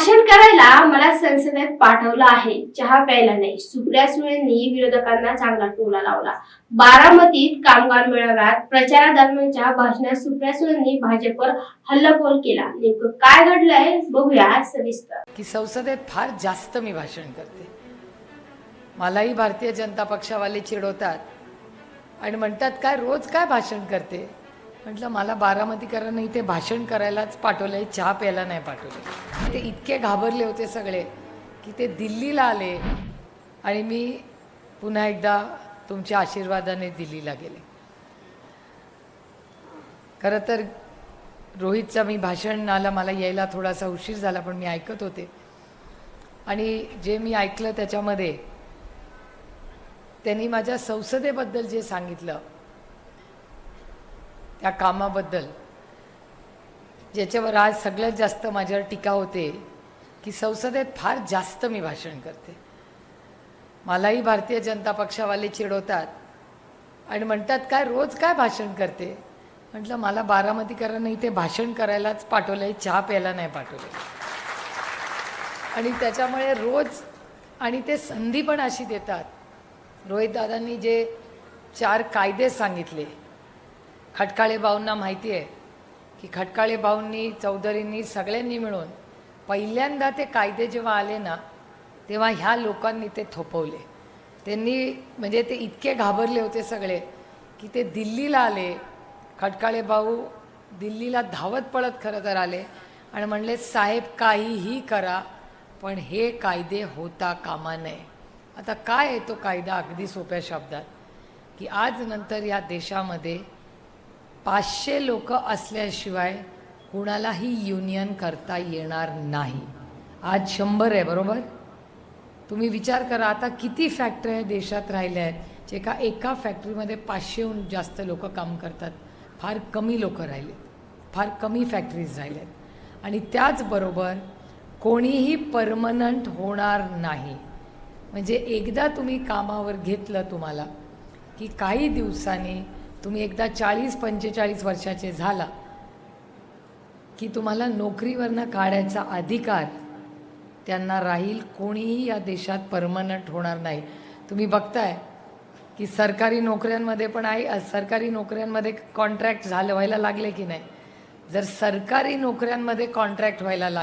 भाषण करायला मला संसदेत पाठवलं आहे. चहा प्यायला नाही. सुप्रिया सुळेंनी विरोधकांना चांगला टोला लावला. बारामतीत कामगार मेळाव्यात प्रचारादरम्यानच्या भाषणात सुप्रिया सुळेंनी भाजपवर हल्लाबोल केला. नेमकं काय घडलंय बघूया सविस्तर. की संसदेत फार जास्त मी भाषण करते. मलाही भारतीय जनता पक्षावाले चिडवतात. आणि म्हणतात काय रोज काय भाषण करते? म्हटलं मला बारामतीकरांना इथे भाषण करायलाच पाठवलं आहे चहा प्यायला नाही पाठवलं. ते इतके घाबरले होते सगळे की ते दिल्लीला आले आणि मी पुन्हा एकदा तुमच्या आशीर्वादाने दिल्लीला गेले. खरं तर रोहितचं मी भाषण आला मला यायला थोडासा उशीर झाला पण मी ऐकत होते. आणि जे मी ऐकलं त्याच्यामध्ये त्यांनी माझ्या संसदेबद्दल जे सांगितलं त्या कामाबद्दल ज्याच्यावर आज सगळ्यात जास्त माझ्यावर टीका होते की संसदेत फार जास्त मी भाषण करते. मलाही भारतीय जनता पक्षावाले चिडवतात आणि म्हणतात काय रोज काय भाषण करते? म्हटलं मला बारामतीकरांना इथे भाषण करायलाच पाठवलं आहे चहा प्यायला नाही पाठवलं आणि त्याच्यामुळे रोज आणि ते संधी पण अशी देतात. रोहितदादांनी जे चार कायदे सांगितले खटकाळे भाऊंना माहिती आहे की खटकाळे भाऊंनी चौधरींनी सगळ्यांनी मिळून पहिल्यांदा ते कायदे जेव्हा आले ना तेव्हा ह्या लोकांनी ते थोपवले. त्यांनी म्हणजे ते इतके घाबरले होते सगळे की ते दिल्लीला आले. खटकाळे भाऊ दिल्लीला धावत पळत खरं तर आले आणि म्हणले साहेब काहीही करा पण हे कायदे होता कामा नये. आता काय आहे तो कायदा अगदी सोप्या शब्दात? की आज नंतर या देशामध्ये पाचशे लोक असल्याशिवाय कुणालाही युनियन करता येणार नाही. आज शंभर आहे बरोबर? तुम्ही विचार करा आता किती फॅक्टऱ्या देशात राहिल्या आहेत जे का एका फॅक्टरीमध्ये पाचशेहून जास्त लोक काम करतात. फार कमी लोक राहिले. फार कमी फॅक्टरीज राहिल्यात आणि त्याचबरोबर कोणीही परमनंट होणार नाही. म्हणजे एकदा तुम्ही कामावर घेतलं तुम्हाला की काही दिवसांनी तुम्ही एकदा चाळीस पंचेचाळीस वर्षाचे झाला की तुम्हाला नोकरीवरनं काढायचा अधिकार त्यांना राहील कोणीही या देशात परमनंट होणार नाही. तुम्ही बघताय की सरकारी नोकऱ्यांमध्ये पण आहे सरकारी नोकऱ्यांमध्ये कॉन्ट्रॅक्ट झालं व्हायला लागले की नाही? जर सरकारी नोकऱ्यांमध्ये कॉन्ट्रॅक्ट व्हायला लागले